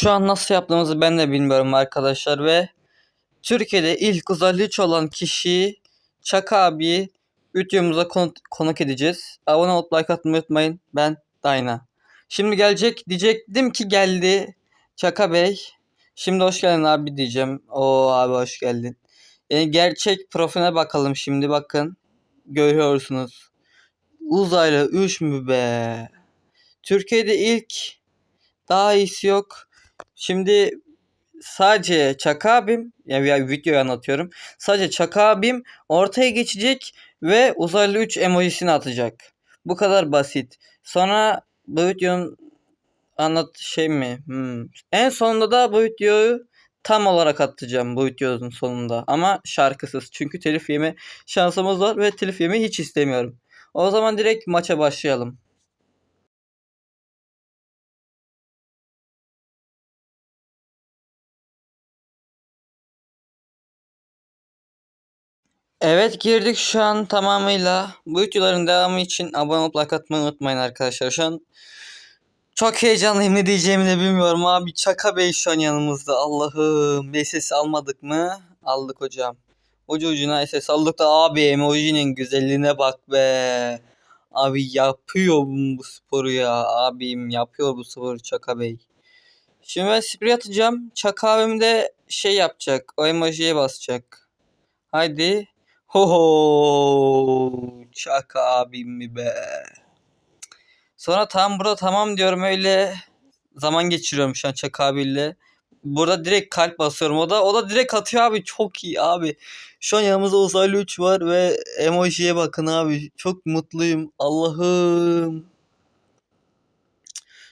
Şu an nasıl yaptığımızı ben de bilmiyorum arkadaşlar ve Türkiye'de ilk uzaylı üç olan kişi Çaka abi videomuza konuk, konuk edeceğiz. Abone olup like atmayı unutmayın. Ben Dayna. Şimdi gelecek diyecektim ki geldi Çaka Bey. Şimdi hoş geldin abi diyeceğim. O abi hoş geldin. Yani gerçek profiline bakalım şimdi bakın. Görüyorsunuz. Uzaylı 3 mü be? Türkiye'de ilk daha iyisi yok. Şimdi sadece Çaka abim yani ya videoyu anlatıyorum. Sadece Çaka abim ortaya geçecek ve uzaylı 3 emojisini atacak. Bu kadar basit. Sonra bu videonun anlat şey mi? Hmm. En sonunda da bu videoyu tam olarak atacağım bu videonun sonunda. Ama şarkısız. Çünkü telif yeme şansımız var ve telif yemeyi hiç istemiyorum. O zaman direkt maça başlayalım. Evet girdik şu an tamamıyla. Bu videoların devamı için abone olup like atmayı unutmayın arkadaşlar. Şu an çok heyecanlıyım ne diyeceğimi de bilmiyorum abi. Çaka Bey şu an yanımızda. Allah'ım. Ses almadık mı? Aldık hocam. Ucu ucuna ses aldık da abi emojinin güzelliğine bak be. Abi yapıyor bu sporu ya. Abim yapıyor bu sporu Çaka Bey. Şimdi ben sprey atacağım. Çaka abim de şey yapacak. O emojiye basacak. Haydi. Ho ho. Çaka abim mi be. Sonra tam burada tamam diyorum öyle zaman geçiriyorum şu an Çaka abiyle. Burada direkt kalp basıyorum. O da o da direkt atıyor abi. Çok iyi abi. Şu an yanımızda uzaylı 3 var ve emojiye bakın abi. Çok mutluyum. Allah'ım.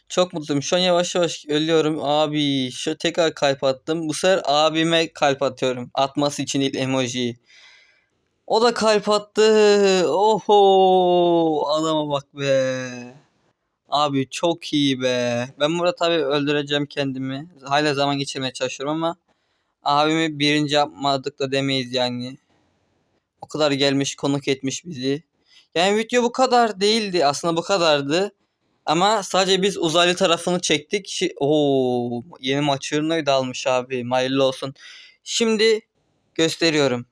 Çok mutluyum. Şu an yavaş yavaş ölüyorum. Abi şu tekrar kalp attım. Bu sefer abime kalp atıyorum. Atması için değil emojiyi. O da kalp attı. Oho. Adama bak be. Abi çok iyi be. Ben burada tabii öldüreceğim kendimi. Hala zaman geçirmeye çalışıyorum ama abimi birinci yapmadık da demeyiz yani. O kadar gelmiş konuk etmiş bizi. Yani video bu kadar değildi. Aslında bu kadardı. Ama sadece biz uzaylı tarafını çektik. Oo, yeni maç ürünü almış abi. Hayırlı olsun. Şimdi gösteriyorum.